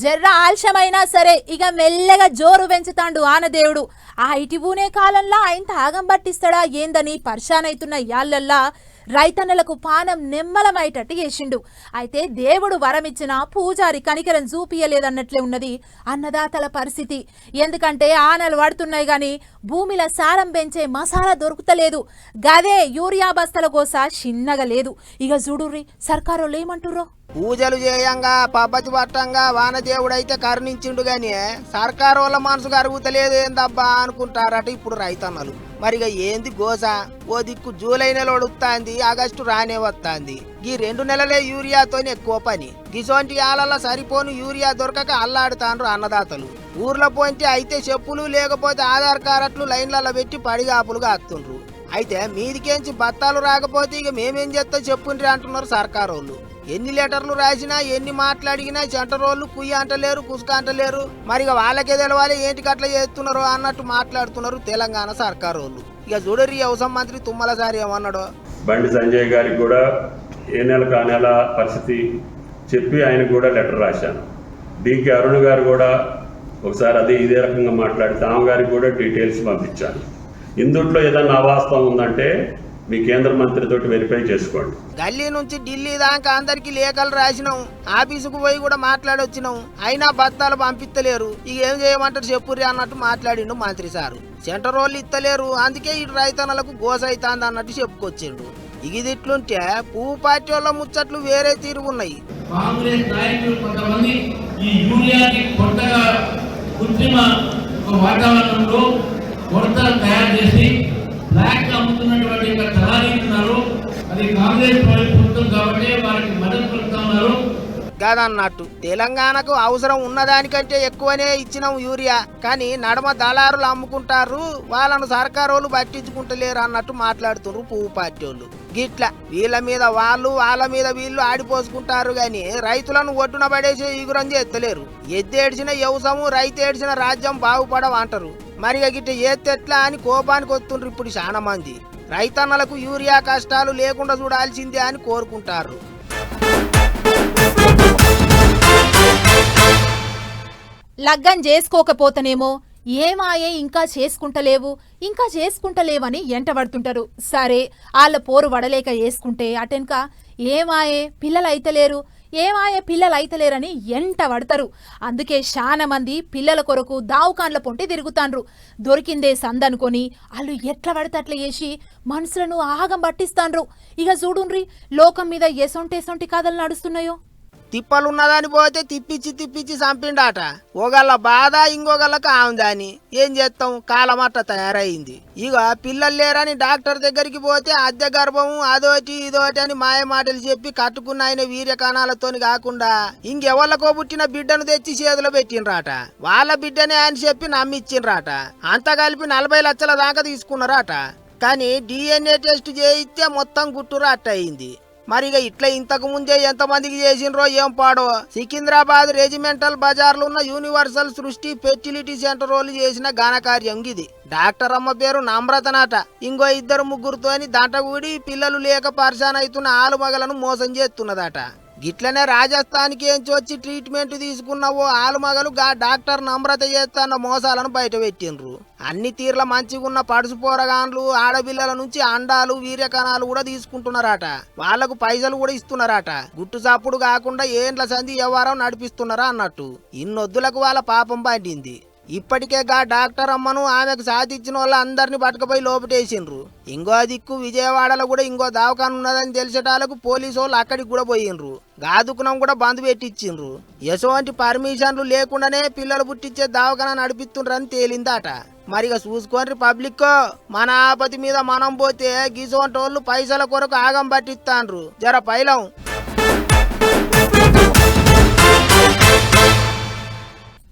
జర్ర ఆలస్యమైనా సరే ఇక మెల్లగా జోరు పెంచుతాండు ఆనదేవుడు ఆ ఇటీవూనే కాలంలో ఆయన తాగం పట్టిస్తాడా ఏందని పరిశానైతున్న యాళ్ళల్లా రైతన్నలకు పానం నిమ్మలమయ్యేటట్టు చేసిండు. అయితే దేవుడు వరమిచ్చిన పూజారి కనికరం చూపియలేదన్నట్లే ఉన్నది అన్నదాతల పరిస్థితి. ఎందుకంటే ఆనలు పడుతున్నాయి గాని భూమిలో సారం పెంచే మసాలా దొరుకుతలేదు. గదే యూరియా బస్తల కోస చిన్నగా లేదు. ఇక చూడుర్రి సర్కారోళ్ళు ఏమంటుర్రో? పూజలు చేయంగా పబ్బతి పట్టంగా వానదేవుడైతే కరుణించిండు గాని సర్కారు వాళ్ళ మనసు కరుగుతలేదు ఏందబ్బా అనుకుంటారట ఇప్పుడు రైతన్నలు. మరిగా ఏంది గోస? ఓ దిక్కు జూలై నెల ఒడుగుతాంది ఆగస్టు రానే వస్తాంది. ఈ రెండు నెలలే యూరియాతోనే ఎక్కువ పని. గిసోంటి ఆలల సరిపోను యూరియా దొరకక అల్లాడుతాండ్రు అన్నదాతలు. ఊర్లో పోంటే అయితే చెప్పులు లేకపోతే ఆధార్ కార్డులు లైన్లలో పెట్టి పడిగాపులుగా అత్తుండ్రు. అయితే మీదికేంచి బత్తాలు రాకపోతే ఇక మేమేం చేస్తా చెప్పుండ్రి అంటున్నారు సర్కారు వాళ్ళు ఎన్ని లెటర్లు రాసినా ఎన్ని మాట్లాడినా చెంటరోళ్ళు కుయ్య అంటలేరు కుసుక అంటలేరు. మరి ఇక వాళ్ళకే తెలవాలి ఏంటి అట్లా చేస్తున్నారో అన్నట్టు మాట్లాడుతున్నారు తెలంగాణ సర్కారు వాళ్ళు ఇక చూడరి వ్యవసాయ మంత్రి తుమ్మల తుమ్మలసారి ఏమన్నాడు? బండి సంజయ్ గారికి కూడా ఏ నెల కా నెల పరిస్థితి చెప్పి ఆయనకు కూడా లెటర్ రాశాను. డికే అరుణ్ గారు కూడా ఒకసారి అదే ఇదే రకంగా మాట్లాడి ఆమె గారికి కూడా డీటెయిల్స్ పంపించాను. ఇందుట్లో ఏదన్నా అవాస్తవం ఉందంటే మీ కేంద్ర మంత్రితోటి వెరిఫై చేసుకోండి. గల్లీ నుంచి ఢిల్లీ దాకా అందరికి లేఖలు రాసినాం. ఆఫీసుకు పోయి కూడా మాట్లాడొచ్చినాం. అయినా బత్తాలు పంపిస్తలేరు ఇక ఏం చేయమంటారు చెప్పుర్రి అన్నట్టు మాట్లాడిండు మంత్రి సారు. సెంటర్ వాళ్ళు ఇత్తలేరు. అందుకే ఇటు రైతన్నలకు గోస అవుతుంది అన్నట్టు చెప్పుకొచ్చిండు. ఇది ఇట్లుంటే పువ్వు పార్టీ వాళ్ళ ముచ్చట్లు వేరే తీరు ఉన్నాయి. కాంగ్రెస్ నాయకులు కొంతమంది ఈ యూరియాని కొత్తగా కృత్రిమ ఒక వాతావరణంలో కొరతలు తయారు చేసి బ్లాక్ అమ్ముతున్నటువంటి యొక్క చలానీస్తున్నారు అది కాంగ్రెస్ ప్రభుత్వం కాబట్టి వారికి మద్దతు పలుకుతా ఉన్నారు. కాదన్నట్టు. తెలంగాణకు అవసరం ఉన్నదానికంటే ఎక్కువనే ఇచ్చినాం యూరియా. కానీ నడమ దళారులు అమ్ముకుంటారు. వాళ్ళను సర్కారోళ్ళు పట్టించుకుంటలేరు అన్నట్టు మాట్లాడుతున్నారు పువ్వు పార్టీ వాళ్ళు గిట్ల వీళ్ళ మీద వాళ్ళు వాళ్ళ మీద వీళ్ళు ఆడిపోసుకుంటారు గాని రైతులను ఒడ్డున పడేసి ఈగురం చేస్తలేరు. ఎద్దేడ్చిన వ్యవసాయం రైతు ఏడ్చిన రాజ్యం బాగుపడవంటారు మరి ఇక చేస్తే ఎట్లా అని కోపానికి వస్తుండ్రు ఇప్పుడు చాలా మంది. రైతన్నలకు యూరియా కష్టాలు లేకుండా చూడాల్సిందే అని కోరుకుంటారు. లగ్గం చేసుకోకపోతేనేమో ఏమాయే ఇంకా చేసుకుంటలేవు ఇంకా చేసుకుంటలేవని ఎంటబడుతుంటారు. సరే వాళ్ళ పోరు వడలేక వేసుకుంటే అటెనక ఏమాయే పిల్లలు అయితలేరు ఏమాయే పిల్లలు అయితలేరని ఎంట పడతారు. అందుకే చాలా మంది పిల్లల కొరకు దావుకాన్ల పొంటి తిరుగుతాండ్రు. దొరికిందే సందనుకొని వాళ్ళు ఎట్లా పడితే అట్లా చేసి మనుషులను ఆగం పట్టిస్తాండ్రు. ఇక చూడుండ్రి లోకం మీద ఎసొంటి ఎసొంటి కథలు నడుస్తున్నాయో? తిప్పలున్నదాని పోతే తిప్పించి తిప్పించి చంపిండాట. ఒకళ్ళ బాధ ఇంకొకళ్ళకి ఆముదాని. ఏం చేస్తాం? కాలమట్ట తయారైంది. ఇక పిల్లలు లేరని డాక్టర్ దగ్గరికి పోతే అద్దె గర్భము అదోటి ఇదోటి అని మాయ మాటలు చెప్పి కట్టుకున్న ఆయన వీర్య కణాలతోని కాకుండా ఇంకెవళ్ళకో పుట్టిన బిడ్డను తెచ్చి చేతిలో పెట్టినరాట వాళ్ళ బిడ్డనే అని చెప్పి నమ్మిచ్చిండ్రాట. అంతా కలిపి నలభై లక్షల దాకా తీసుకున్నారట. కానీ డిఎన్ఏ టెస్ట్ చేయిస్తే మొత్తం గుట్టురా అయింది మరి ఇక ఇట్లా ఇంతకు ముందే ఎంతమందికి చేసిండ్రో ఏం పాడో? సికింద్రాబాద్ రెజిమెంటల్ బజార్లో ఉన్న యూనివర్సల్ సృష్టి ఫెర్టిలిటీ సెంటర్ వాళ్ళు చేసిన ఘనకార్యం ఇది డాక్టర్ అమ్మ పేరు నమ్రతనాట. ఇంకో ఇద్దరు ముగ్గురుతోని దంటగూడి పిల్లలు లేక పరిశాన్ అవుతున్న ఆలుమగలను మోసం చేస్తున్నదట. గిట్లనే రాజస్థాన్కి ఏంచి వచ్చి ట్రీట్మెంట్ తీసుకున్న ఓ ఆలుమగలు గా డాక్టర్ నమ్రత చేస్తున్న మోసాలను బయట పెట్టిండ్రు. అన్ని తీర్ల మంచిగున్న పడుసు పోరగాన్లు ఆడపిల్లల నుంచి అండాలు వీర్యకణాలు కూడా తీసుకుంటున్నారట. వాళ్ళకు పైసలు కూడా ఇస్తున్నారట. గుట్టు చప్పుడు కాకుండా ఏండ్ల సంధి వ్యవహారం నడిపిస్తున్నారా అన్నట్టు. ఇన్నొద్దులకు వాళ్ళ పాపం పండింది. ఇప్పటికే గా డాక్టర్ అమ్మను ఆమెకు సాధించిన వాళ్ళ అందరిని పట్టుకుపోయి లోపటేసిండ్రు. ఇంకో దిక్కు విజయవాడలో కూడా ఇంకో దవాఖాన ఉన్నదని తెలిసేటాలకు పోలీసు వాళ్ళు అక్కడికి కూడా పోయిండ్రు. గాదుకునం కూడా బంద్ పెట్టించిండ్రు. ఎటువంటి పర్మిషన్లు లేకుండానే పిల్లలు పుట్టించే దావకాన నడిపిస్తుండ్రని తేలిందట. మరిగా చూసుకోండి పబ్లిక్ మన ఆపతి మీద మనం పోతే గిసోంటోళ్ళు పైసల కొరకు ఆగం పట్టిస్తాండ్రు. జర పైలం.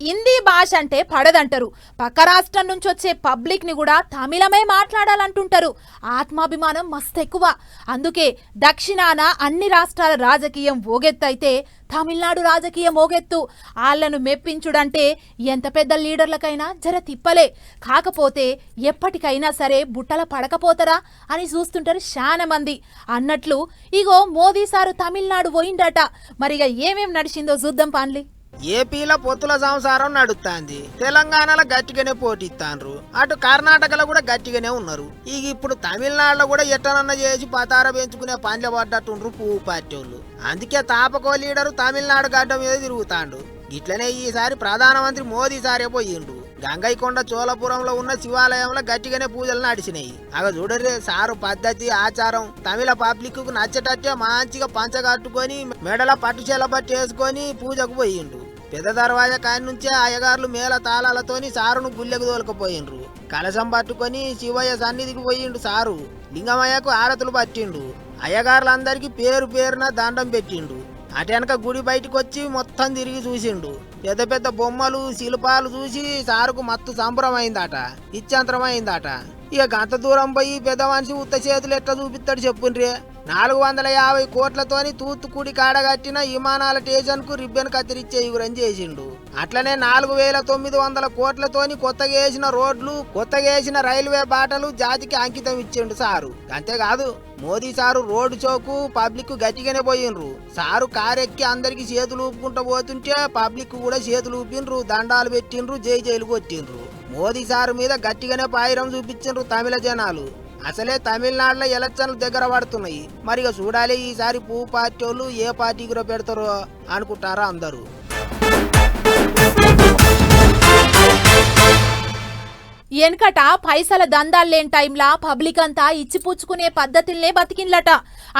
హిందీ భాష అంటే పడదంటారు. పక్క రాష్ట్రం నుంచి వచ్చే పబ్లిక్ని కూడా తమిళమే మాట్లాడాలంటుంటారు. ఆత్మాభిమానం మస్తు ఎక్కువ. అందుకే దక్షిణాన అన్ని రాష్ట్రాల రాజకీయం ఓగెత్తైతే తమిళనాడు రాజకీయం ఓగెత్తు. వాళ్ళను మెప్పించుడంటే ఎంత పెద్ద లీడర్లకైనా జర తిప్పలే. కాకపోతే ఎప్పటికైనా సరే బుట్టల పడకపోతారా అని చూస్తుంటారు చాలా మంది. అన్నట్లు ఇగో మోదీ సారు తమిళనాడు పోయిండట. మరిగా ఏమేం నడిచిందో చూద్దాం పాన్లీ ఏపీలో పొత్తుల సంసారం నడుస్తాంది తెలంగాణలో గట్టిగానే పోటీస్తాండ్రు అటు కర్ణాటకలో కూడా గట్టిగానే ఉన్నారు. ఇక ఇప్పుడు తమిళనాడులో కూడా ఎట్టనన్న చేసి పతార పెంచుకునే పనిలో పడ్డట్టుండ్రు పువ్వు పార్టీ వాళ్ళు అందుకే తాపకో లీడరు తమిళనాడు గడ్డ మీద తిరుగుతాండు. ఇట్లనే ఈసారి ప్రధానమంత్రి మోదీ సారే పోయిండు. గంగైకొండ చోళపురంలో ఉన్న శివాలయంలో గట్టిగానే పూజలు నడిచినాయి. అగ చూడరే సారు పద్ధతి ఆచారం తమిళ పబ్లిక్కు నచ్చేటట్టే మంచిగా పంచ కట్టుకొని మెడల పట్టు చీల బట్టి వేసుకొని పూజకు పోయిండు. పెద్ద దర్వాజా కాని నుంచే అయ్యగారులు మేళ తాళాలతోని సారును గుల్లెకు తోలుకుపోయిండ్రు. కలశం పట్టుకొని శివయ్య సన్నిధికి పోయిండు సారు. లింగమయ్యకు ఆరతులు పట్టిండు. అయ్యగారులందరికీ పేరు పేరున దండం పెట్టిండు. అటెనక గుడి బయటకు వచ్చి మొత్తం తిరిగి చూసిండు. పెద్ద పెద్ద బొమ్మలు శిల్పాలు చూసి సారుకు మత్తు సంబరమైందట ఇచ్చంతరమైందట ఇక గంత దూరం పోయి పెద్ద మనిషి ఉత్త చేతులు ఎట్లా చూపిస్తాడు చెప్పుండ్రే? నాలుగు వందల యాభై కోట్లతోని తూత్తుకుడి కాడగట్టిన విమానాల స్టేషన్కు రిబ్బన్ కత్తిరిచ్చే యుగురం చేసిండు. అట్లనే నాలుగు వేల తొమ్మిది వందల కోట్లతోని కొత్తగా వేసిన రోడ్లు కొత్తగా వేసిన రైల్వే బాటలు జాతికి అంకితం ఇచ్చిండు సారు. అంతేకాదు మోదీ సారు రోడ్డు చౌకు పబ్లిక్ గట్టిగానే పోయిండ్రు. సారు కారెక్కి అందరికి చేతులు ఊపుకుంటూ పోతుంటే పబ్లిక్ కూడా చేతులు ఊపిండ్రు దండాలు పెట్టిండ్రు జై జైలు కొట్టిండ్రు మోదీ సారు మీద గట్టిగానే పాయిరం చూపించిండ్రు తమిళ జనాలు. అసలే తమిళనాడులో ఎలక్షన్లు దగ్గర పడుతున్నాయి. మరి ఇక చూడాలి ఈసారి పువ్వు పార్టీ వాళ్ళు ఏ పార్టీకి పెడతారో అనుకుంటారా అందరూ? వెనకట పైసల దందాలేని టైంలా పబ్లిక్ అంతా ఇచ్చిపుచ్చుకునే పద్ధతులనే బతికిన్లట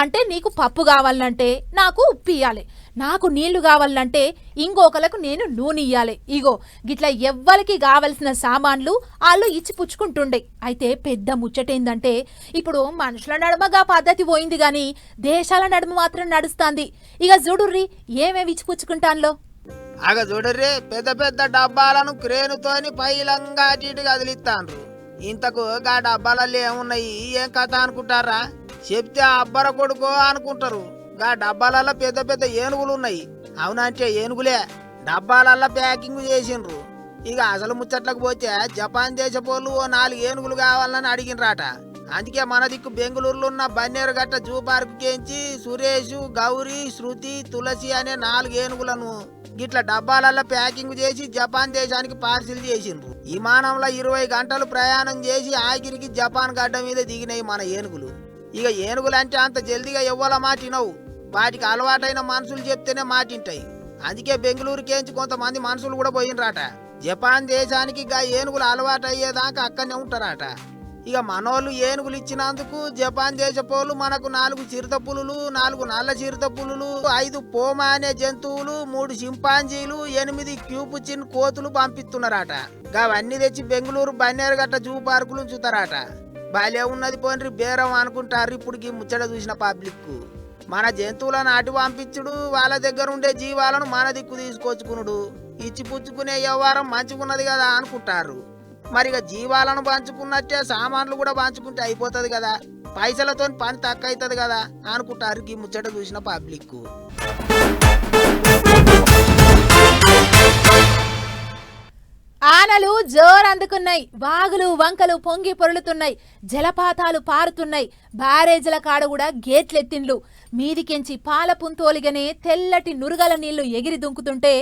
అంటే నీకు పప్పు కావాలంటే నాకు ఉప్పు ఇయ్యాలి. నాకు నీళ్ళు కావాలంటే ఇంకొకలకు నేను నూనె ఇయ్యాలి. ఇగో గిట్లా ఎవ్వరికి కావలసిన సామాన్లు వాళ్ళు ఇచ్చి పుచ్చుకుంటుండే. అయితే పెద్ద ముచ్చటేందంటే ఇప్పుడు మనుషుల నడుమగా పద్ధతి పోయింది గాని దేశాల నడుమ మాత్రం నడుస్తాంది. ఇక చూడుర్రి ఏమేమి ఇచ్చి పుచ్చుకుంటాన్లో? అగ చూడర్రే పెద్ద పెద్ద డబ్బాలను క్రేనుతోని పైలంగా చీటి ఇటు ఇంతకు గా డబ్బాలలో ఏమున్నాయి? ఏం కథ అనుకుంటారా? చెప్తే అబ్బర కొడుకో అనుకుంటారు. గా డబ్బాలల్లో పెద్ద పెద్ద ఏనుగులు ఉన్నాయి. అవునంటే ఏనుగులే. డబ్బాలల్లో ప్యాకింగ్ చేసిండ్రు. ఇక అసలు ముచ్చట్లకు పోతే జపాన్ దేశపోళ్ళు ఓ నాలుగు ఏనుగులు కావాలని అడిగినరాట. అందుకే మన దిక్కు బెంగళూరులో ఉన్న Bannerghatta zoo park Kenchi Suresh Gauri Shruti Tulasi అనే నాలుగు ఏనుగులను గిట్ల డబ్బాలలో ప్యాకింగ్ చేసి జపాన్ దేశానికి పార్సిల్ చేసిండ్రు. విమానంలో ఇరవై గంటలు ప్రయాణం చేసి ఆఖరికి జపాన్ గడ్డ మీద దిగినాయి మన ఏనుగులు. ఇక ఏనుగులు అంటే అంత జల్దిగా ఇవ్వాలమా తినవు వాటికి అలవాటైన మనుషులు చెప్తేనే మాటింటాయి అందుకే బెంగళూరుకేంచి కొంతమంది మనుషులు కూడా పోయినరాట. జపాన్ దేశానికి గా ఏనుగులు అలవాటు అయ్యేదాకా అక్కడనే ఉంటారట. ఇక మనోళ్ళు ఏనుగులు ఇచ్చినందుకు జపాన్ దేశపోలు మనకు నాలుగు చిరుత పులులు నాలుగు నల్ల చిరుత పులులు ఐదు పోమా అనే జంతువులు మూడు చింపాంజీలు ఎనిమిది క్యూపుచిన్ కోతులు పంపిస్తున్నారట. అవన్నీ తెచ్చి బెంగళూరు బన్నేరు గట్ట జూ పార్కులు చూతారట భలే ఉన్నది పోనీ బేరం అనుకుంటారు ఇప్పుడు ఈ ముచ్చట చూసిన పబ్లిక్ మన జంతువులను అటు పంపించుడు వాళ్ళ దగ్గర ఉండే జీవాలను మన దిక్కు తీసుకొచ్చుకునుడు. ఇచ్చి పుచ్చుకునే వ్యవహారం మంచిగున్నది కదా అనుకుంటారు. మరి ఇక జీవాలను పంచుకున్నట్టే సామాన్లు కూడా పంచుకుంటే అయిపోతుంది కదా. పైసలతో పని తక్కువ అవుతుంది కదా అనుకుంటారు ఈ ముచ్చట చూసిన పబ్లిక్ ఆనలు జోరందుకున్నాయి. వాగులు వంకలు పొంగి పొరులుతున్నాయి. జలపాతాలు పారుతున్నాయి. బ్యారేజీల కాడ కూడా గేట్లెత్తిండ్లు. మీదికెంచి పాల పుంతోలిగనే తెల్లటి నురుగల నీళ్ళు ఎగిరి దుంకుతుంటే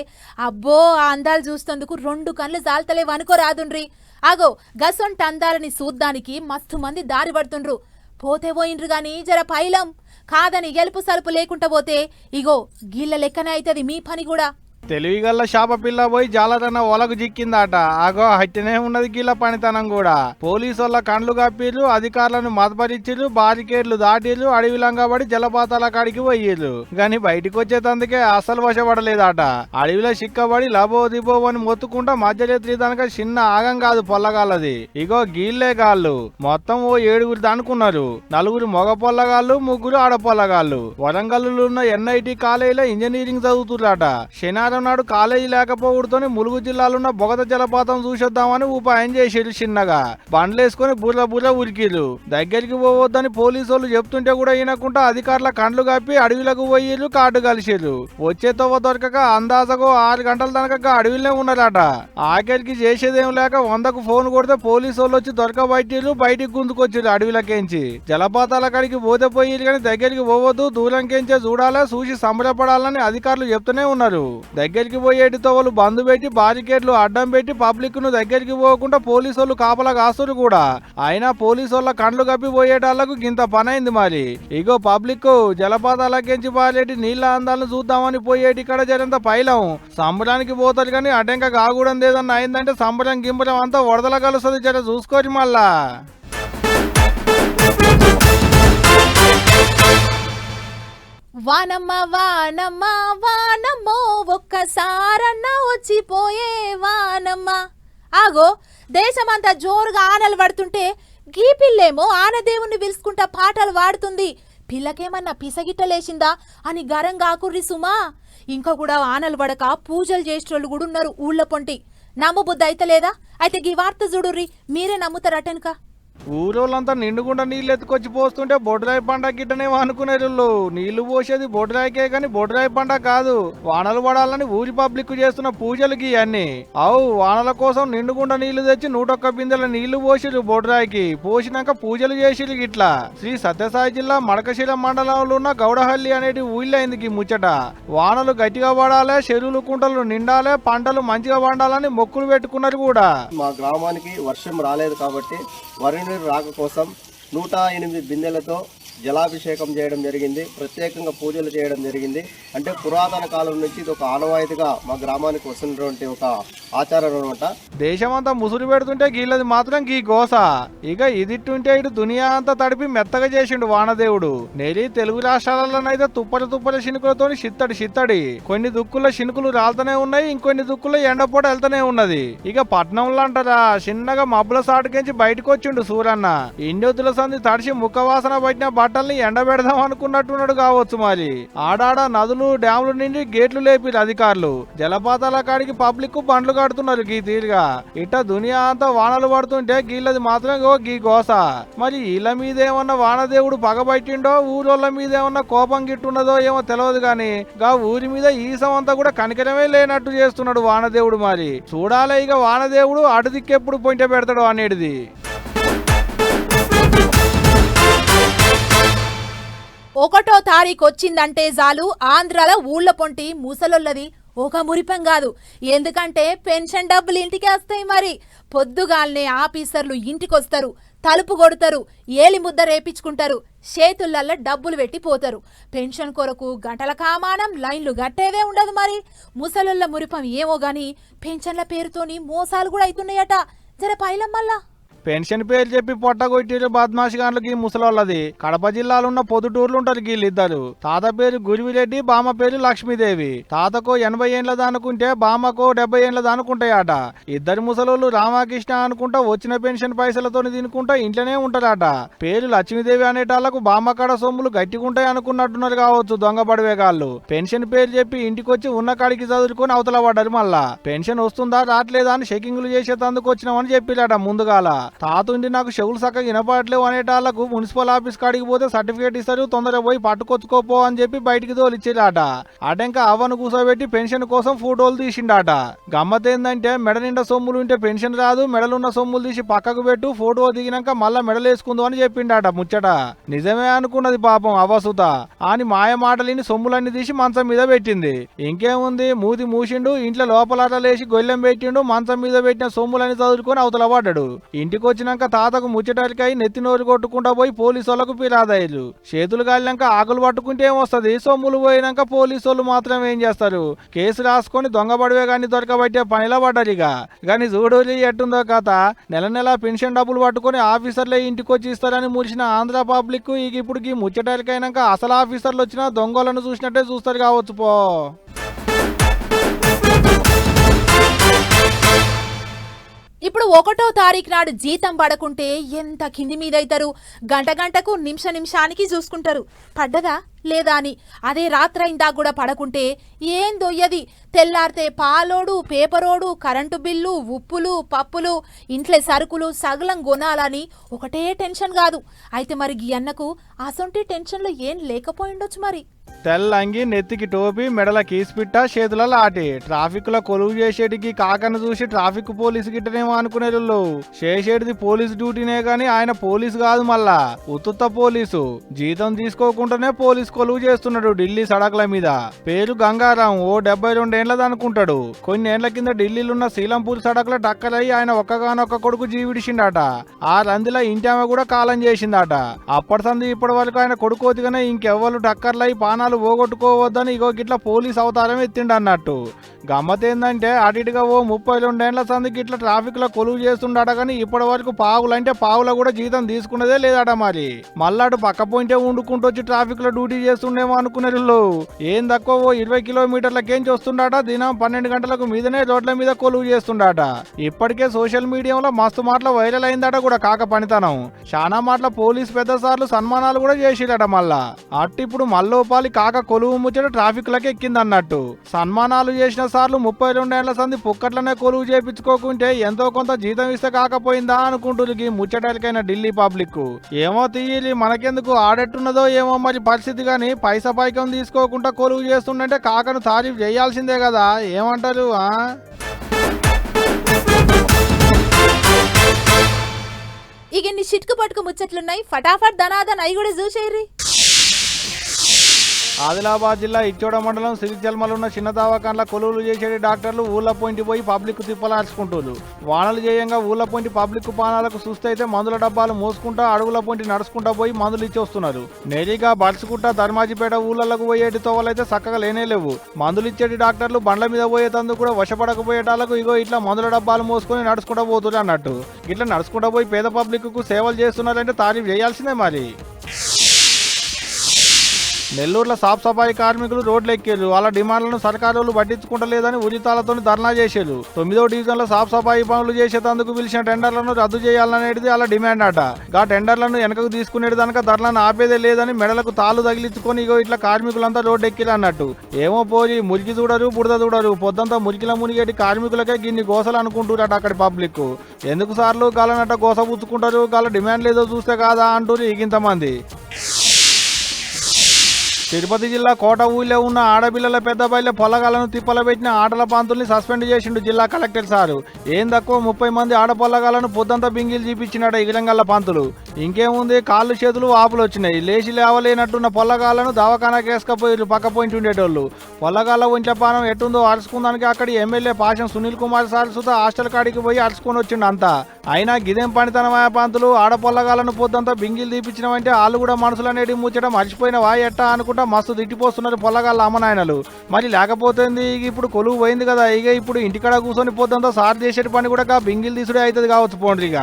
అబ్బో ఆ అందాలు చూస్తందుకు రెండు కళ్ళు జాల్తలేవు అనుకోరాదుండ్రి. ఆగో గసొంటి అందాలని చూద్దానికి మస్తు మంది దారి పడుతుండ్రు. పోతే పోయిండ్రు గాని జర పైలం. కాదని గెలుపు సలుపు లేకుండా పోతే ఇగో గీళ్ళ లెక్కనే అవుతుంది మీ పని కూడా. తెలివిగల్ల శాప పిల్ల పోయి జాలరన్న ఒలకు జిక్కిందట ఆగో హట్టినే ఉన్నది గీళ్ళ పనితనం కూడా. పోలీసు వాళ్ళ కండ్లు కప్పిర్రు అధికారులను మతపరిచిర్రు బారికేడ్లు దాటిర్రు అడవిలంగబడి జలపాతాల కాడికి పోయిర్రు. గాని బయటికి వచ్చేటందుకే అసలు వశపడలేదట. అడవిలో చిక్కబడి లబో దిబో అని మొత్తుకుంటా మధ్యరేత్రి దానిక చిన్న ఆగం కాదు పొల్లగాళ్ళది. ఇగో గీళ్ళే గాళ్ళు. మొత్తం ఓ ఏడుగురు దానుకున్నారు. నలుగురు మగ పొల్లగాళ్ళు ముగ్గురు ఆడ పొల్లగాళ్ళు వరంగల్లో ఉన్న ఎన్ఐటి కాలేజీలో ఇంజనీరింగ్ చదువుతుర్రట. శనివారం నాడు కాలేజీ లేకపోవడంతోనే ములుగు జిల్లాలో ఉన్న బొగత జలపాతం చూసొద్దామని ఉపాయం చేసేది చిన్నగా. బండ్లేసుకుని బుర్ర బుర్ర ఉరికిరు దగ్గరికి పోవద్దని పోలీసు వాళ్ళు చెప్తుంటే కూడా ఈయనకుండా అధికారుల కండ్లు కప్పి అడవిలకు పోయిర్రు కాటు కలిసేరు వచ్చే తవ్వ దొరకక అందాజకు ఆరు గంటల దాకా అడవిలోనే ఉన్నారట ఆఖరికి చేసేదేం లేక వందకు ఫోన్ కొడితే పోలీసు వాళ్ళు వచ్చి దొరకబట్టిర్రు బయటికి గుందుకొచ్చిర్రు అడవిలకేంచి. జలపాతాల కాడికి పోతే పోయిర్రు కానీ దగ్గరికి పోవద్దు దూరంకేంచే చూడాలా చూసి సంబరపడాలని అధికారులు చెప్తూనే ఉన్నారు. దగ్గరికి పోయేటితో వాళ్ళు బంద్ పెట్టి బారికేడ్లు అడ్డం పెట్టి పబ్లిక్ను దగ్గరికి పోకుండా పోలీసు వాళ్ళు కాపలా కాస్తురు కూడా. అయినా పోలీసు వాళ్ళ కండ్లు కప్పి పోయేటాళ్ళకు గింత పనైంది మరి. ఇగో పబ్లిక్ జలపాతాలకించి పారేటి నీళ్ళ అందాలను చూద్దామని పోయేటి ఇక్కడ జరంత పైలం. సంబరానికి పోతారు కానీ అడ్డంక కాకూడదు ఏదన్నా అయిందంటే సంబరం గింబరం అంతా వరదల కలుస్తుంది జర చూసుకోరు మళ్ళా. వానమ్మ వానమ్మ ఒక్కసారన్నా వచ్చిపోయే వానమ్మ. ఆగో దేశమంతా జోరుగా ఆనలు పడుతుంటే గీ పిల్లేమో ఆనదేవుణ్ణి పిలుచుకుంటా పాటలు పాడుతుంది పిల్లకేమన్నా పిసగిట్టలేసిందా అని గరం కాకుర్రి సుమా. ఇంకా కూడా ఆనలు పడక పూజలు చేసేటోళ్ళు కూడా ఉన్నారు ఊళ్ళ పొంటి. నమ్మబుద్ధి అయితలేదా అయితే గీ వార్త చూడుర్రి మీరే నమ్ముతారటెనక. ఊరోళ్ళంతా నిండుకుండా నీళ్ళు ఎత్తుకొచ్చి పోస్తుంటే బొడ్రాయి పండగ గిట్టనేమో అనుకునేరు నీళ్ళు పోసేది బొడ్రాయికే కానీ బొడ్రాయి పండగ కాదు. వానలు పడాలని ఊరి పబ్లిక్ చేస్తున్న పూజలకి అన్ని అవు వానల కోసం నిండుకుండా నీళ్ళు తెచ్చి నూటొక్క బిందెల నీళ్ళు పోసిరు బొడ్రాయికి. పోసినాక పూజలు చేసిరు గిట్లా. శ్రీ సత్యసాయి జిల్లా మడకశిల మండలంలో ఉన్న గౌడహల్లి అనేది ఊళ్ళైంది ఈ ముచ్చట. వానలు గట్టిగా పడాలే చెరువులు కుంటలు నిండాలే పంటలు మంచిగా పండాలని మొక్కులు పెట్టుకున్నారు కూడా. మా గ్రామానికి వర్షం రాలేదు కాబట్టి వరి నీరు రాక కోసం నూట ఎనిమిది బిందెలతో జలాభిషేకం చేయడం జరిగింది ప్రత్యేకంగా పూజలు చేయడం జరిగింది. అంటే పురాతన కాలం నుంచి ఇది ఒక ఆనవాయితీగా మా గ్రామానికి వస్తున్నటువంటి ఒక ఆచారం అనమాట దేశమంతా ముసురు పెడుతుంటే గీళ్ళది మాత్రం గీ గోస. ఇక ఇదిట్టుంటే ఇటు దునియా అంతా తడిపి మెత్తగా చేసిండు వానదేవుడు. నెలి తెలుగు రాష్ట్రాలలోనైతే తుప్పల తుప్పల శినుకులతో చిత్తడి చిత్తడి. కొన్ని దుక్కుల శినుకులు రాలుతూనే ఉన్నాయి ఇంకొన్ని దుక్కుల్లో ఎండపూట వెళ్తూనే ఉన్నది. ఇక పట్నంలో అంటారా చిన్నగా మబ్బుల సాటుకెంచి బయటకు వచ్చిండు సూరన్న. ఇండోతుల సంది తడిసి ముఖ వాసన పట్టిన బట్టల్ని ఎండబెడదాం అనుకున్నట్టున్నాడు కావచ్చు మరి ఆడాడ నదులు డ్యాములు నిండి గేట్లు లేపిరు అధికారులు. జలపాతాల కాడికి పబ్లిక్ బండ్లు కడుతున్నారు గీ తీరుగా ఇట్ట దునియా అంతా వానలు పడుతుంటే గీళ్ళది మాత్రం గీ గోస. మరి ఇళ్ళ మీద ఏమన్నా వానదేవుడు పగబట్టిండో ఊరోళ్ళ మీద ఏమన్నా కోపం గిట్టున్నదో ఏమో తెలియదు గాని గా ఊరి మీద ఈసం అంతా కూడా కనికరమే లేనట్టు చేస్తున్నాడు వానదేవుడు మరి చూడాలే ఇక వానదేవుడు అటు దిక్కెప్పుడు పొంట పెడతాడు అనేది ఒకటో తారీఖు వచ్చిందంటే చాలు. ఆంధ్రాల ఊళ్ళ పొంటి ముసలొల్లది ఒక మురిపం కాదు. ఎందుకంటే పెన్షన్ డబ్బులు ఇంటికి వస్తాయి మరి. పొద్దుగాల్నే ఆఫీసర్లు ఇంటికొస్తారు తలుపు కొడతారు ఏలి ముద్ద రేపించుకుంటారు చేతులల్లో డబ్బులు పెట్టి పోతారు. పెన్షన్ కొరకు గంటల కామానం లైన్లు గట్టేవే ఉండదు మరి. ముసలుళ్ళ మురిపం ఏమో గాని పెన్షన్ల పేరుతోని మోసాలు కూడా అవుతున్నాయట జర పైలం మళ్ళా పెన్షన్ పేరు చెప్పి పొట్టగొట్టిరు బద్మాషి గాండ్లకి ముసలోళ్ళది. కడప జిల్లాలో ఉన్న పొద్దుటూర్లు ఉంటారు వీళ్ళిద్దరు తాత పేరు గురివిరెడ్డి బామ్మ పేరు లక్ష్మీదేవి. తాతకు ఎనభై ఏండ్ల దానుకుంటే బామ్మకు డెబ్బై ఏండ్ల దానుకుంటాయట. ఇద్దరు ముసలోళ్ళు రామకృష్ణ అనుకుంటా వచ్చిన పెన్షన్ పైసలతో తినుకుంటా ఇంట్లోనే ఉంటారట. పేరు లక్ష్మీదేవి అనేటాళ్ళకు బామ్మ కాడ సొమ్ములు గట్టిగుంటాయి అనుకున్నట్టున్నారు కావచ్చు దొంగ పడవేగాళ్ళు. పెన్షన్ పేరు చెప్పి ఇంటికొచ్చి ఉన్న కాడికి చదువుకొని అవతల పడ్డారు మళ్ళా. పెన్షన్ వస్తుందా రావట్లేదా అని చెకింగ్లు చేసేటందుకు వచ్చినామని చెప్పిరట ముందుగాల. తాతుండి నాకు చెవులు చక్కగా వినపడట్లేవు అనేటాళ్ళకు మున్సిపల్ ఆఫీస్ కాడికి పోతే సర్టిఫికేట్ ఇస్తారు తొందరగా పోయి పట్టుకొచ్చుకోపో అని చెప్పి బయటికి తోలిచ్చారట అటెంక అవ్వను కూసోబెట్టి పెన్షన్ కోసం ఫోటోలు తీసిండట. గమ్మత్ ఏంటంటే మెడ నిండా సొమ్ములు ఉంటే పెన్షన్ రాదు మెడలున్న సొమ్ములు తీసి పక్కకు పెట్టు ఫోటో దిగినాక మళ్ళా మెడలేసుకుందో అని చెప్పిండట ముచ్చట. నిజమే అనుకున్నది పాపం అవసుత. అని మాయ మాటలిని సొమ్ములన్నీ తీసి మంచం మీద పెట్టింది. ఇంకేముంది? మూతి మూసిండు ఇంట్లో లోపలట లేచి గొల్లెం పెట్టిండు మంచం మీద పెట్టిన సొమ్ములని చదువుకొని అవతల పడ్డాడు. ఇంటికి వచ్చినాక తాతకు ముచ్చటరికాయ నెత్తి నోరు కొట్టుకుంటా పోయి పోలీసు వాళ్ళకు చేతులు కాలినాక ఆకులు పట్టుకుంటే ఏమొస్తుంది? సొమ్ములు పోయినాక పోలీసు వాళ్ళు మాత్రం ఏం చేస్తారు? కేసు రాసుకొని దొంగ పడివే కానీ దొరకబట్టే పనిలో పడ్డారు ఇక. కానీ చూడూరి ఎట్టుందో కథ. నెల నెల పెన్షన్ డబ్బులు పట్టుకొని ఆఫీసర్లే ఇంటికి వచ్చి ఇస్తారని మురిసిన ఆంధ్ర పబ్లిక్ ఇక ఇప్పుడు ఈ ముచ్చటరికైనాక అసలు ఆఫీసర్లు వచ్చినా దొంగలను చూసినట్టే చూస్తారు కావచ్చు పో. ఇప్పుడు ఒకటో తారీఖు నాడు జీతం పడకుంటే ఎంత కింది మీద అవుతారు గంట గంటకు నిమిష నిమిషానికి చూసుకుంటారు. పడ్డదా? లేదా అని. అదే రాత్రైందా కూడా పడకుంటే ఏం దొయ్యది? తెల్లారితే పాలోడు పేపరోడు కరెంటు బిల్లు ఉప్పులు పప్పులు ఇంట్లో సరుకులు సగలం కొనాలని ఒకటే టెన్షన్ కాదు. అయితే మరి గీ అన్నకు అసొంటి టెన్షన్లో ఏం లేకపోయిండొచ్చు మరి? తెల్లంగి నెత్తికి టోపీ మెడల కీసిపిట్ట చేతుల లాటి ట్రాఫిక్లో కొలువు చేసేటికి కాకను చూసి ట్రాఫిక్ పోలీసు గిట్టనేమో అనుకునేళ్ళు చేసేటిది పోలీసు డ్యూటీనే గాని ఆయన పోలీసు కాదు మళ్ళా. ఉత్తుత్త పోలీసు. జీతం తీసుకోకుండానే పోలీసు కొలువు చేస్తున్నాడు ఢిల్లీ సడకుల మీద. పేరు గంగారాం. ఓ డెబ్బై రెండేళ్ళది అనుకుంటాడు కొన్ని ఏళ్ళ కింద ఢిల్లీలో ఉన్న శ్రీలంపూర్ సడకుల టక్కలై ఆయన ఒక్కగానొక్క కొడుకు జీవిడిచిండట. ఆ రందిలా ఇంటి ఆమె కూడా కాలం చేసిందట. అప్పటి సంది ఇప్పటి వరకు ఆయన కొడుకోతిగానే ఇంకెవ్వరు టక్కర్లై పానాలు పోగొట్టుకోవద్దని ఇగో గిట్ల పోలీస్ అవతారం ఎత్తిండు అన్నట్టు. గమ్మతేందంటే అటు ఇటుగా ఓ ముప్పై రెండేళ్ళ సందికి ఇట్లా ట్రాఫిక్లో కొలువు చేస్తుండట కానీ ఇప్పటి వరకు పావులంటే పావుల కూడా జీతం తీసుకున్నదే లేదట మరి. మళ్ళాడు పక్క పోయింటే వండుకుంటూ వచ్చి ట్రాఫిక్లో డ్యూటీ చేస్తుండేమో అనుకునేళ్ళు ఏం తక్కువ ఓ ఇరవై కిలోమీటర్లకేంచి వస్తుండట దినం పన్నెండు గంటలకు మీదనే రోడ్ల మీద కొలువు చేస్తుండట. ఇప్పటికే సోషల్ మీడియాలో మస్తు మాటలు వైరల్ అయిందట కూడా కాక పనితనం. చాలా మాటల పోలీస్ పెద్ద సార్లు సన్మానాలు కూడా చేసిరట మళ్ళా. అట్టిప్పుడు మల్లోపాలి కాక కొలువు ముచ్చట ట్రాఫిక్ లకి ఎక్కింది అన్నట్టు సన్మానాలు చేసిన సార్లు ముప్పై రెండేళ్ళ సంది పుక్కట్లనే కొలువు చేపించుకోకుంటే ఎంతో కొంత జీతం ఇస్తే కాకపోయిందా అనుకుంటుంది ఈ ముచ్చటలకైన ఢిల్లీ పబ్లిక్ ఏమో తీయాలి మనకెందుకు ఆడెట్టున్నదో ఏమో మరి పరిస్థితి గాని పైసా పైకం తీసుకోకుండా కొలువు చేస్తుండంటే కాకను తారీఫ్ చేయాల్సిందే కదా ఏమంటారు ఆ? ఇక నీ చిట్కు పట్టుకు ముచ్చట్లున్నాయి. ఫటాఫట్ ధనాదన్ అయి కూడా చూసేయర్రి. ఆదిలాబాద్ జిల్లా ఇచ్చోడ మండలం సిరిజల్మలో ఉన్న చిన్న దవాఖాన్ల కొలువులు చేసే డాక్టర్లు ఊళ్ళ పోయింటి పోయి పబ్లిక్ తిప్పలార్చుకుంటారు వానలు చేయంగా ఊళ్ళ పోయింటి పబ్లిక్ పానాలకు చూస్తే మందుల డబ్బాలు మోసుకుంటా అడవుల పోయింటి నడుచుకుంటా పోయి మందులు ఇచ్చి వస్తున్నారు నేరుగా బడుచుకుంటా ధర్మాజిపేట ఊళ్ళకు పోయేటి తోవలైతే చక్కగా లేనే లేవు. మందులు ఇచ్చేటి డాక్టర్లు బండ్ల మీద పోయేటందుకు కూడా వశపడకపోయేటాలకు ఇగో ఇట్లా మందుల డబ్బాలు మోసుకొని నడుచుకుంటా పోతున్నారు అన్నట్టు. ఇట్లా నడుచుకుంటా పోయి పేద పబ్లిక్కు సేవలు చేస్తున్నారంటే తారీఫ్ చేయాల్సిందే మరి. నెల్లూరులో సాఫ్ సఫాయి కార్మికులు రోడ్లు ఎక్కారు వాళ్ళ డిమాండ్లను సర్కారులు పట్టించుకుంటలేదని ఉచితాలతో ధర్నా చేశారు తొమ్మిదో డివిజన్లో సాఫ్ సఫాయి పనులు చేసేందుకు పిలిచిన టెండర్లను రద్దు చేయాలనేది వాళ్ళ డిమాండ్ అట. గా టెండర్లను వెనకకు తీసుకునేది కనుక ధరలను ఆపేదే లేదని మెడలకు తాళ్ళు తగిలించుకొని ఇగో ఇట్లా కార్మికులంతా రోడ్డు ఎక్కిరు అన్నట్టు. ఏమో పోయి మురికి చూడరు బుడద చూడరు. పొద్దంతా మురికిల మునిగేటి కార్మికులకే గిన్ని గోసలు అనుకుంటున్నారట అక్కడి పబ్లిక్ ఎందుకు సార్లు గాలనట గోస పుచ్చుకుంటారు? గాల డిమాండ్ లేదో చూస్తే కాదా అంటూరు ఇంతమంది తిరుపతి జిల్లా కోట ఊళ్ళో ఉన్న ఆడపిల్లల పెద్ద బయలు పొలగాలను తిప్పల పెట్టిన ఆటల పంతుల్ని సస్పెండ్ చేసిండు జిల్లా కలెక్టర్ సారు. ఏం తక్కువ ముప్పై మంది ఆడపొల్లగాలను పొద్దంతా బింగిలు చూపించినాడు ఇగిలంగల్ల పంతులు. ఇంకేముంది కాళ్ళు చేతులు వాపులు వచ్చినాయి. లేచి లేవలేనట్టున్న పొల్లగాలను దవాఖానా వేసుకపోయి పక్క పోయింటి ఉండేటోళ్ళు. పొల్లగాళ్ళ ఉంచపానం ఎట్టుందో అరుచుకుందానికి అక్కడి ఎమ్మెల్యే పాషం సునీల్ కుమార్ సార్ సుత హాస్టల్ కాడికి పోయి అరుచుకొని వచ్చిండు అంతా అయినా గిదేం పనితనమా పంతులు? ఆడపొల్లగాలను పొద్దంతా బింగిలు తీపించినవంటే వాళ్ళు కూడా మనసులు అనేటివి ముచ్చడం మర్చిపోయిన వా ఎట్టా అనుకుంటా మస్తు తిట్టిపోస్తున్నారు పొల్లగాళ్ళ అమ్మనాయనలు. మరి లేకపోతుంది ఇక ఇప్పుడు కొలువు పోయింది కదా ఇక ఇప్పుడు ఇంటికాడ కూర్చొని పొద్దంతా సార్ చేసేటి పని కూడా బింగిల్ తీసుడే అవుతుంది కావచ్చు పోండ్రి ఇక.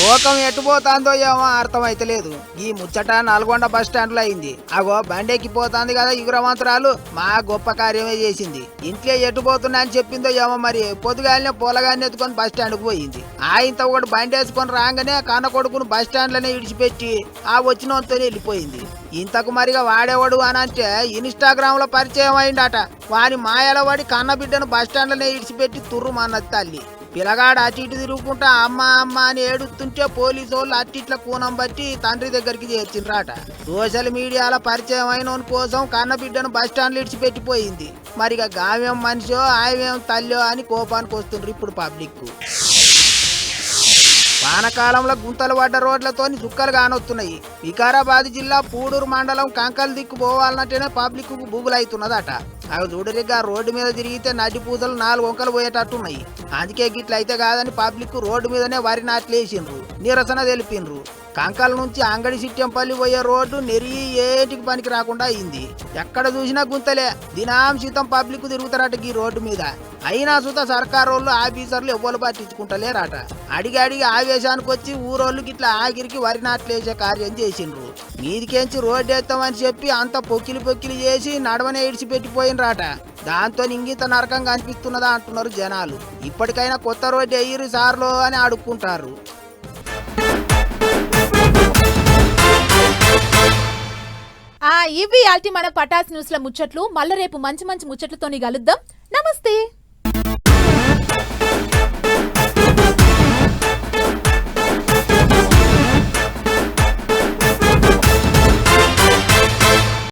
లోకం ఎట్టుపోతాందో ఏమో అర్థమైతలేదు ఈ ముచ్చట నల్గొండ బస్ స్టాండ్లో అయింది. అగో బండెక్కిపోతాంది కదా యుగ్రమంత్రాలు మా గొప్ప కార్యమే చేసింది. ఇంట్లో ఎట్టుపోతున్నా అని చెప్పిందో ఏమో మరి. పొద్దుగాలనే పూలగాన్ని ఎత్తుకొని బస్ స్టాండ్కు పోయింది ఆయంత ఒకటి బండి వేసుకొని రాగానే కన్న కొడుకును బస్ స్టాండ్లోనే ఇడిచిపెట్టి ఆ వచ్చినంతో వెళ్ళిపోయింది. ఇంతకు మరిగా వాడేవాడు అని అంటే ఇన్స్టాగ్రామ్లో పరిచయం అయిందట. వాని మాయల వాడి కన్న బిడ్డను బస్ స్టాండ్లోనే ఇడిచిపెట్టి తుర్రు మన్నది తల్లి. పిల్లగాడు అటు ఇటు తిరుగుకుంటా అమ్మ అమ్మ అని ఏడుస్తుంటే పోలీసు వాళ్ళు అటు ఇట్ల కూనం బట్టి తండ్రి దగ్గరికి చేర్చినరాట సోషల్ మీడియాలో పరిచయం అయిన కోసం కన్నబిడ్డను బిడ్డను బస్ స్టాండ్లో ఇడిచిపెట్టిపోయింది. మరి ఇక గావ్యం మనిషో ఆయమేం తల్లో అని కోపానికి వస్తుండ్రు ఇప్పుడు పబ్లిక్ వానకాలంలో గుంతలు పడ్డ రోడ్లతోని చుక్కలు కానొస్తున్నాయి వికారాబాద్ జిల్లా పూడూరు మండలం కంకల్ దిక్కు పోవాలంటేనే పబ్లిక్ బుగులైతున్నదట అవి చూడరిగా రోడ్డు మీద తిరిగితే నడి పూజలు నాలుగు వంకలు పోయేటట్టున్నాయి. అందుకే గిట్లయితే కాదని పబ్లిక్ రోడ్డు మీదనే వరి నాట్లేసిండ్రు. నిరసన తెలిపిండ్రు. కంకల నుంచి అంగడి సిట్టెంపల్లి పోయే రోడ్డు నెరిగి ఏటికి పనికి రాకుండా అయింది. ఎక్కడ చూసినా గుంతలే. దినాంశితం పబ్లిక్ తిరుగుతారట ఈ రోడ్డు మీద. అయినా సుత సర్కారు ఆఫీసర్లు ఎవ్వరు పట్టించుకుంటలేరట. అడిగి అడిగి ఆవేశానికి వచ్చి ఊరోళ్ళు గిట్లా ఆఖరికి వరి నాట్లేసే కార్యం చేసిండ్రు. మీదికేంచి రోడ్డు వేస్తామని చెప్పి అంత పొక్కిలి పొక్కిలి చేసి నడవనే ఇడిచిపెట్టిపోయినరాట. దాంతో ఇంగిత నరకంగా అనిపిస్తున్నదా అంటున్నారు జనాలు. ఇప్పటికైనా కొత్త రోడ్డు ఎయ్యరు సార్లో అని అడుక్కుంటారు. ఇవి ఆల్టీ మన పటాస్ న్యూస్ల ముచ్చట్లు. మళ్ళీ రేపు మంచి మంచి ముచ్చట్లతోని కలుద్దాం. నమస్తే.